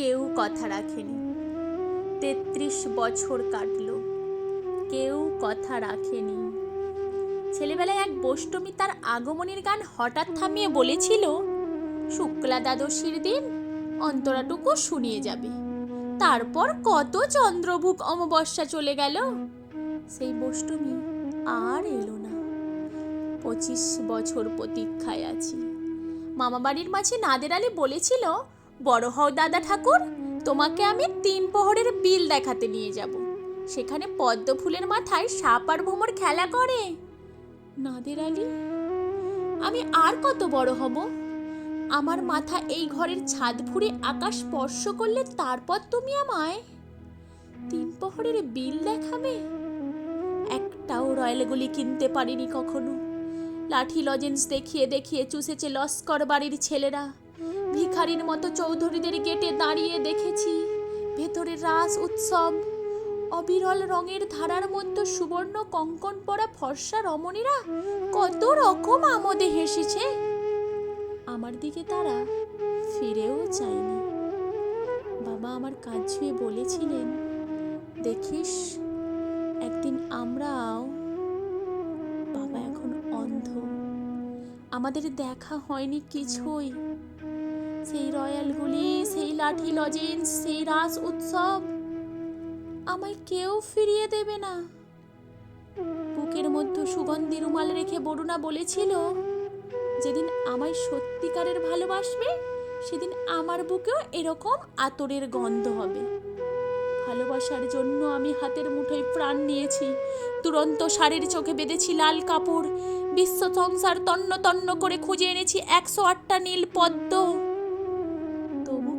কেউ কথা রাখেনি। তেত্রিশ বছর কাটলো। কেউ কথা রাখেনি। ছেলেবেলায় এক বষ্টমী তার আগমনের গান হঠাৎ থামিয়ে বলেছিল, শুক্লা দ্বাদশীর দিন অন্তরাটুকু শুনিয়ে যাবে। তারপর কত চন্দ্রভুক অমাবস্যা চলে গেল। সেই বষ্টমী আর এলো না। পঁচিশ বছর প্রতীক্ষায় আছি। মামাবাড়ির মাঝে নাদের আলী বলেছিল বড় হও দাদা ঠাকুর। তোমাকে আমি তিন প্রহরের বিল দেখাতে নিয়ে যাব। সেখানে পদ্ম ফুলের মাথায় সাপ আর ভোমর খেলা করে। নাদের আলী, আমি আর কত বড় হব? আমার মাথা এই ঘরের ছাদ ফুঁড়ে আকাশ স্পর্শ করলে তারপর তুমি আমায়। তিন প্রহরের বিল দেখাবে? একটাও রয়্যালগুলি কিনতে পারিনি কখনো। লাঠি লজেন্স দেখিয়ে দেখিয়ে চুষেছে লস্কর বাড়ির ছেলেরা। ভিখারির মতো চৌধুরীদের গেটে দাঁড়িয়ে দেখেছি। ভেতরে রাস উৎসব, অবিরল রঙের ধারার মধ্যে সুবর্ণ কঙ্কন পরা ফর্সা রমণীরা কত রকম আমোদে হেসেছে। আমার দিকে তারা ফিরেও চায়নি। বাবা আমার কাজ ছুঁয়ে বলেছিলেন, দেখিস, একদিন আমরাও বাবা এখন অন্ধ। আমাদের দেখা হয়নি কিছুই। সেই রয়্যালগুলি, সেই লাঠি লজেন্স, সেই রাস উৎসব আমায় কেউ ফিরিয়ে দেবে না। বুকের মধ্যে সুগন্ধি রুমাল রেখে বরুণা বলেছিল, যেদিন আমায় সত্যিকারের ভালোবাসবে, সেদিন আমার বুকেও এরকম আতরের গন্ধ হবে। ভালোবাসার জন্য আমি হাতের মুঠোয় প্রাণ নিয়েছি। তুরন্ত শাড়ির চোখে বেঁধেছি লাল কাপড়। বিশ্ব সংসার তন্ন তন্ন করে খুঁজে এনেছি একশো আটটা নীল পদ্ম।